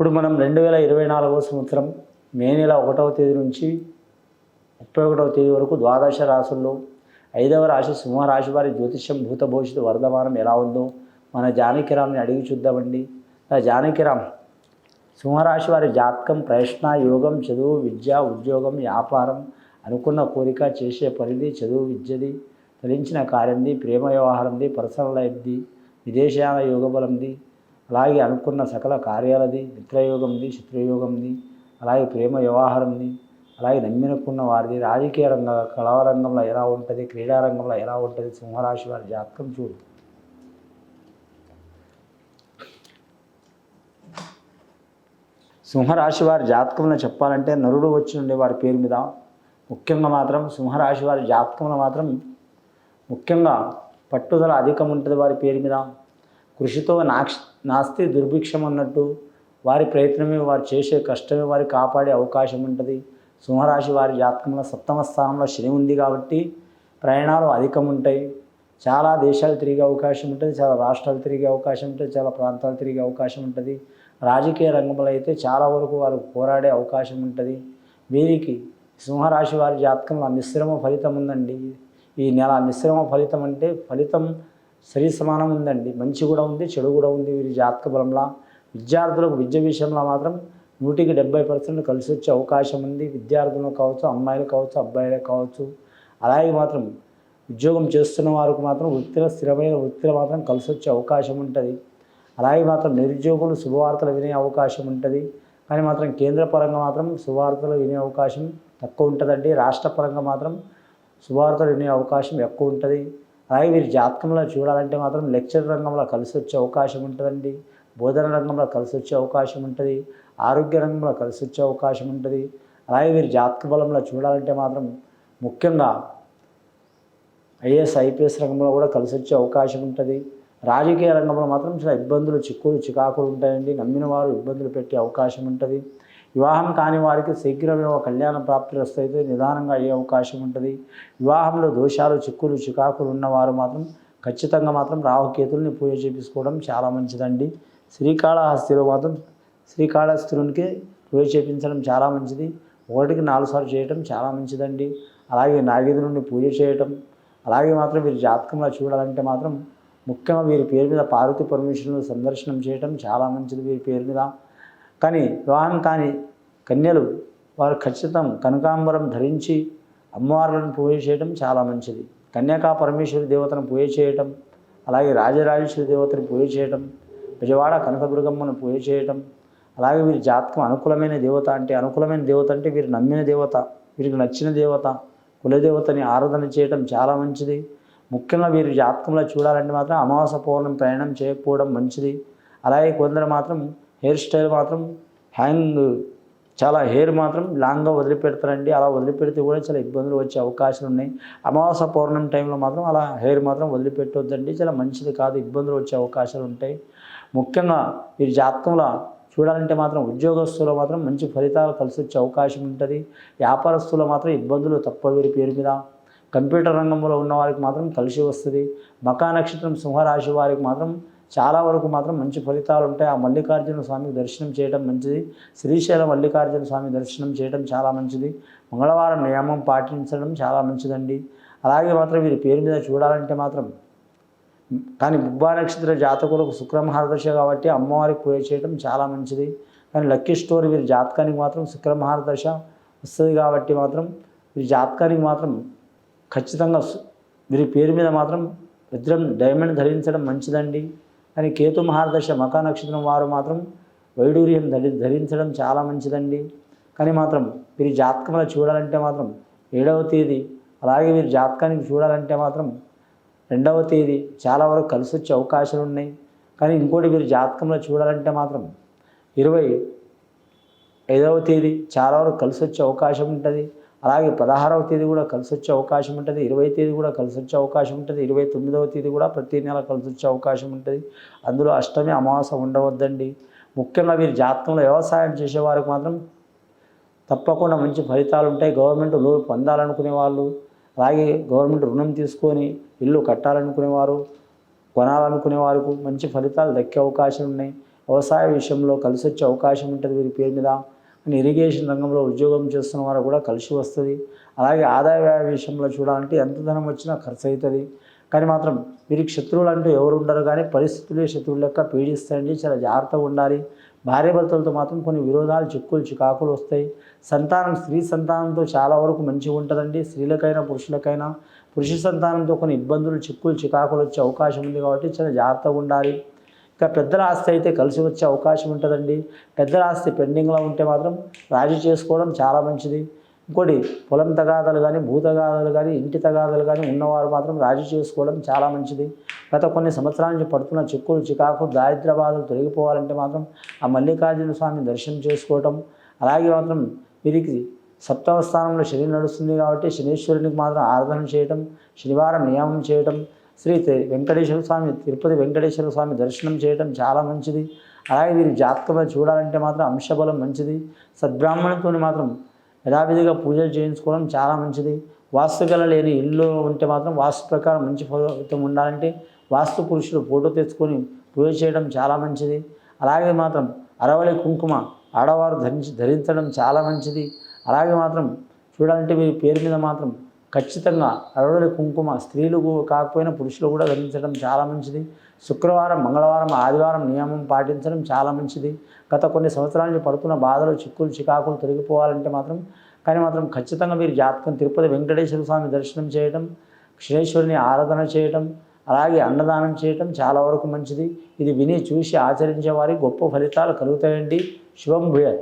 ఇప్పుడు మనం రెండు వేల ఇరవై నాలుగవ సంవత్సరం మే నెల ఒకటవ తేదీ నుంచి ముప్పై ఒకటవ తేదీ వరకు ద్వాదశ రాశుల్లో ఐదవ రాశి సింహరాశి వారి జ్యోతిష్యం భూత భవిష్యత్తు వర్ధమానం ఎలా ఉందో మన జానకిరామ్ని అడిగి చూద్దామండి. జానకిరామ్ సింహరాశి వారి జాతకం ప్రయత్న యోగం చదువు విద్య ఉద్యోగం వ్యాపారం అనుకున్న కోరిక చేసే పరిధి చదువు విద్యది ఫలించిన కార్యంది ప్రేమ వ్యవహారంది పర్సనల్ లైఫ్ది విదేశాల యోగబలంది అలాగే అనుకున్న సకల కార్యాలది మిత్రయోగంది శత్రుయోగంది అలాగే ప్రేమ వ్యవహారంది అలాగే నమ్మినకున్న వారిది రాజకీయ రంగ కళారంగంలో ఎలా ఉంటుంది క్రీడారంగంలో ఎలా ఉంటుంది సింహరాశి వారి జాతకం చూడు. సింహరాశి వారి జాతకంలో చెప్పాలంటే నరుడు వచ్చి ఉండే వారి పేరు మీద ముఖ్యంగా మాత్రం సింహరాశి వారి జాతకంలో మాత్రం ముఖ్యంగా పట్టుదల అధికం ఉంటుంది వారి పేరు మీద. కృషితో నాక్ష నాస్తి దుర్భిక్షం అన్నట్టు వారి ప్రయత్నమే వారు చేసే కష్టమే వారి కాపాడే అవకాశం ఉంటుంది. సింహరాశి వారి జాతకంలో సప్తమ స్థానంలో శని ఉంది కాబట్టి ప్రయాణాలు అధికం ఉంటాయి. చాలా దేశాలు తిరిగే అవకాశం ఉంటుంది చాలా రాష్ట్రాలు తిరిగే అవకాశం ఉంటుంది చాలా ప్రాంతాలు తిరిగే అవకాశం ఉంటుంది. రాజకీయ రంగంలో అయితే చాలా వరకు వారు పోరాడే అవకాశం ఉంటుంది. వీరికి సింహరాశి వారి జాతకంలో మిశ్రమ ఫలితం ఉందండి. ఈ నెల మిశ్రమ ఫలితం అంటే ఫలితం సరి సమానం ఉందండి. మంచి కూడా ఉంది చెడు కూడా ఉంది. వీరి జాతక బలంలా విద్యార్థులకు విద్య విషయంలో మాత్రం నూటికి డెబ్బై పర్సెంట్ కలిసి వచ్చే అవకాశం ఉంది. విద్యార్థులకు కావచ్చు అమ్మాయిలు కావచ్చు అబ్బాయిలు కావచ్చు. అలాగే మాత్రం ఉద్యోగం చేస్తున్న వారికి మాత్రం వృత్తిలో స్థిరమైన వృత్తిలో మాత్రం కలిసి వచ్చే అవకాశం ఉంటుంది. అలాగే మాత్రం నిరుద్యోగులు శుభవార్తలు వినే అవకాశం ఉంటుంది. కానీ మాత్రం కేంద్ర పరంగా మాత్రం శుభవార్తలు వినే అవకాశం తక్కువ ఉంటుందండి. రాష్ట్ర పరంగా మాత్రం శుభవార్తలు వినే అవకాశం ఎక్కువ ఉంటుంది. అలాగే వీరి జాతకంలో చూడాలంటే మాత్రం లెక్చర్ రంగంలో కలిసి వచ్చే అవకాశం ఉంటుందండి. బోధన రంగంలో కలిసి వచ్చే అవకాశం ఉంటుంది. ఆరోగ్య రంగంలో కలిసి వచ్చే అవకాశం ఉంటుంది. అలాగే వీరి జాతక బలంలో చూడాలంటే మాత్రం ముఖ్యంగా ఐఏఎస్ ఐపీఎస్ రంగంలో కూడా కలిసి వచ్చే అవకాశం ఉంటుంది. రాజకీయ రంగంలో మాత్రం చాలా ఇబ్బందులు చిక్కులు చికాకులు ఉంటాయండి. నమ్మిన వారు ఇబ్బందులు పెట్టే అవకాశం ఉంటుంది. వివాహం కాని వారికి శీఘ్రమే ఒక కళ్యాణ ప్రాప్తి వస్తే నిదానంగా అయ్యే అవకాశం ఉంటుంది. వివాహంలో దోషాలు చిక్కులు చికాకులు ఉన్నవారు మాత్రం ఖచ్చితంగా మాత్రం రాహుకేతుల్ని పూజ చేపించుకోవడం చాలా మంచిదండి. శ్రీకాళహస్తిలో మాత్రం శ్రీకాళహస్తునికి పూజ చేపించడం చాలా మంచిది. ఒకటికి నాలుగు సార్లు చేయటం చాలా మంచిదండి. అలాగే నాగేంద్రుడిని పూజ చేయటం అలాగే మాత్రం వీరి జాతకంలో చూడాలంటే మాత్రం ముఖ్యంగా వీరి పేరు మీద పార్వతి పరమేశ్వరుని సందర్శనం చేయటం చాలా మంచిది. వీరి పేరు మీద కానీ వివాహం కాని కన్యలు వారు ఖచ్చితం కనకాంబరం ధరించి అమ్మవార్లను పూజ చేయడం చాలా మంచిది. కన్యాకా పరమేశ్వరి దేవతను పూజ చేయటం అలాగే రాజరాజేశ్వరి దేవతను పూజ చేయటం విజయవాడ కనకదుర్గమ్మను పూజ చేయటం అలాగే వీరి జాతకం అనుకూలమైన దేవత అంటే అనుకూలమైన దేవత అంటే వీరు నమ్మిన దేవత వీరికి నచ్చిన దేవత కులదేవతని ఆరాధన చేయటం చాలా మంచిది. ముఖ్యంగా వీరి జాతకంలో చూడాలంటే మాత్రం అమావాస పౌర్ణం ప్రయాణం చేయకపోవడం మంచిది. అలాగే కొందరు మాత్రం హెయిర్ స్టైల్ మాత్రం హ్యాంగ్ చాలా హెయిర్ మాత్రం లాంగ్గా వదిలిపెడతారండి. అలా వదిలిపెడితే కూడా చాలా ఇబ్బందులు వచ్చే అవకాశాలు ఉన్నాయి. అమావాస పౌర్ణమి టైంలో మాత్రం అలా హెయిర్ మాత్రం వదిలిపెట్టొద్దండి. చాలా మంచిది కాదు ఇబ్బందులు వచ్చే అవకాశాలు ఉంటాయి. ముఖ్యంగా వీరి జాతకంలో చూడాలంటే మాత్రం ఉద్యోగస్తులు మాత్రం మంచి ఫలితాలు కలిసి వచ్చే అవకాశం ఉంటుంది. వ్యాపారస్తులు మాత్రం ఇబ్బందులు తప్ప వీరి పేరు మీద. కంప్యూటర్ రంగంలో ఉన్న వారికి మాత్రం కలిసి వస్తుంది. మకా నక్షత్రం సింహరాశి వారికి మాత్రం చాలా వరకు మాత్రం మంచి ఫలితాలు ఉంటాయి. ఆ మల్లికార్జున స్వామి దర్శనం చేయడం మంచిది. శ్రీశైలం మల్లికార్జున స్వామి దర్శనం చేయడం చాలా మంచిది. మంగళవారం నియమం పాటించడం చాలా మంచిదండి. అలాగే మాత్రం వీరి పేరు మీద చూడాలంటే మాత్రం కానీ బుబ్బా నక్షత్ర జాతకులకు శుక్రమహారదశ కాబట్టి అమ్మవారికి పూజ చేయడం చాలా మంచిది. కానీ లక్కీ స్టోర్ వీరి జాతకానికి మాత్రం శుక్రమహారదశ వస్తుంది కాబట్టి మాత్రం వీరి జాతకానికి మాత్రం ఖచ్చితంగా వీరి పేరు మీద మాత్రం రుద్రం డైమండ్ ధరించడం మంచిదండి. కానీ కేతు మహారదశ మకా నక్షత్రం వారు మాత్రం వైడూర్యం ధరి ధరించడం చాలా మంచిదండి. కానీ మాత్రం వీరి జాతకంలో చూడాలంటే మాత్రం ఏడవ తేదీ అలాగే వీరి జాతకానికి చూడాలంటే మాత్రం రెండవ తేదీ చాలా వరకు కలిసి వచ్చే అవకాశాలు ఉన్నాయి. కానీ ఇంకోటి వీరి జాతకంలో చూడాలంటే మాత్రం ఇరవై ఐదవ తేదీ చాలా వరకు కలిసి వచ్చే అవకాశం ఉంటుంది. అలాగే పదహారవ తేదీ కూడా కలిసి వచ్చే అవకాశం ఉంటుంది ఇరవై తేదీ కూడా కలిసి వచ్చే అవకాశం ఉంటుంది ఇరవై తొమ్మిదవ తేదీ కూడా ప్రతి నెల కలిసి వచ్చే అవకాశం ఉంటుంది. అందులో అష్టమి అమావాస ఉండవద్దండి. ముఖ్యంగా వీరి జాతకంలో వ్యవసాయం చేసేవారికి మాత్రం తప్పకుండా మంచి ఫలితాలు ఉంటాయి. గవర్నమెంట్ లోన్ పొందాలనుకునే వాళ్ళు అలాగే గవర్నమెంట్ రుణం తీసుకొని ఇల్లు కట్టాలనుకునేవారు కొనాలనుకునే వారికి మంచి ఫలితాలు దక్కే అవకాశం ఉన్నాయి. వ్యవసాయ విషయంలో కలిసి వచ్చే అవకాశం ఉంటుంది వీరి పేరు మీద. అని ఇరిగేషన్ రంగంలో ఉద్యోగం చేస్తున్న వారు కూడా కలిసి వస్తుంది. అలాగే ఆదాయ వ్యయ విషయంలో చూడాలంటే ఎంత ధనం వచ్చినా ఖర్చు అవుతుంది కానీ మాత్రం వీరికి శత్రువులు అంటూ ఎవరు ఉండరు కానీ పరిస్థితులే శత్రువులు లెక్క పీడిస్తాయండి. చాలా జాగ్రత్తగా ఉండాలి. భార్య భర్తలతో మాత్రం కొన్ని విరోధాలు చిక్కులు చికాకులు వస్తాయి. సంతానం స్త్రీ సంతానంతో చాలా వరకు మంచిగా ఉంటుందండి. స్త్రీలకైనా పురుషులకైనా పురుష సంతానంతో కొన్ని ఇబ్బందులు చిక్కులు చికాకులు వచ్చే అవకాశం ఉంది కాబట్టి చాలా జాగ్రత్తగా ఉండాలి. ఇంకా పెద్దల ఆస్తి అయితే కలిసి వచ్చే అవకాశం ఉంటుందండి. పెద్దల ఆస్తి పెండింగ్లో ఉంటే మాత్రం రాజీ చేసుకోవడం చాలా మంచిది. ఇంకోటి పొలం తగాదాలు కానీ భూ తగాదాలు కానీ ఇంటి తగాదాలు కానీ ఉన్నవారు మాత్రం రాజీ చేసుకోవడం చాలా మంచిది. గత కొన్ని సంవత్సరాల నుంచి పడుతున్న చిక్కులు చికాకు దారిద్ర బాధలు తొలగిపోవాలంటే మాత్రం ఆ మల్లికార్జున స్వామి దర్శనం చేసుకోవటం అలాగే మాత్రం వీరికి సప్తమ స్థానంలో శని నడుస్తుంది కాబట్టి శనీశ్వరునికి మాత్రం ఆరాధన చేయటం శనివారం నియమం చేయటం శ్రీ వెంకటేశ్వర స్వామి తిరుపతి వెంకటేశ్వర స్వామి దర్శనం చేయటం చాలా మంచిది. అలాగే వీరి జాతకంలో చూడాలంటే మాత్రం అంశబలం మంచిది. సద్బ్రాహ్మణులతో మాత్రం యథావిధిగా పూజలు చేయించుకోవడం చాలా మంచిది. వాస్తుకళ లేని ఇల్లు ఉంటే మాత్రం వాస్తు ప్రకారం మంచి ఫలితం ఉండాలంటే వాస్తు పురుషులు ఫోటో తెచ్చుకొని పూజ చేయడం చాలా మంచిది. అలాగే మాత్రం అరవళి కుంకుమ ఆడవారు ధరించి ధరించడం చాలా మంచిది. అలాగే మాత్రం చూడాలంటే మీరు పేరు మీద మాత్రం ఖచ్చితంగా అరవలి కుంకుమ స్త్రీలు కాకపోయినా పురుషులు కూడా ధరించడం చాలా మంచిది. శుక్రవారం మంగళవారం ఆదివారం నియమం పాటించడం చాలా మంచిది. గత కొన్ని సంవత్సరాల నుంచి పడుతున్న బాధలు చిక్కులు చికాకులు తొలగిపోవాలంటే మాత్రం కానీ మాత్రం ఖచ్చితంగా మీరు జాతకం తిరుపతి వెంకటేశ్వర స్వామి దర్శనం చేయడం క్షణేశ్వరుని ఆరాధన చేయటం అలాగే అన్నదానం చేయటం చాలా వరకు మంచిది. ఇది విని చూసి ఆచరించే వారికి గొప్ప ఫలితాలు కలుగుతాయండి. శుభం భూయత్.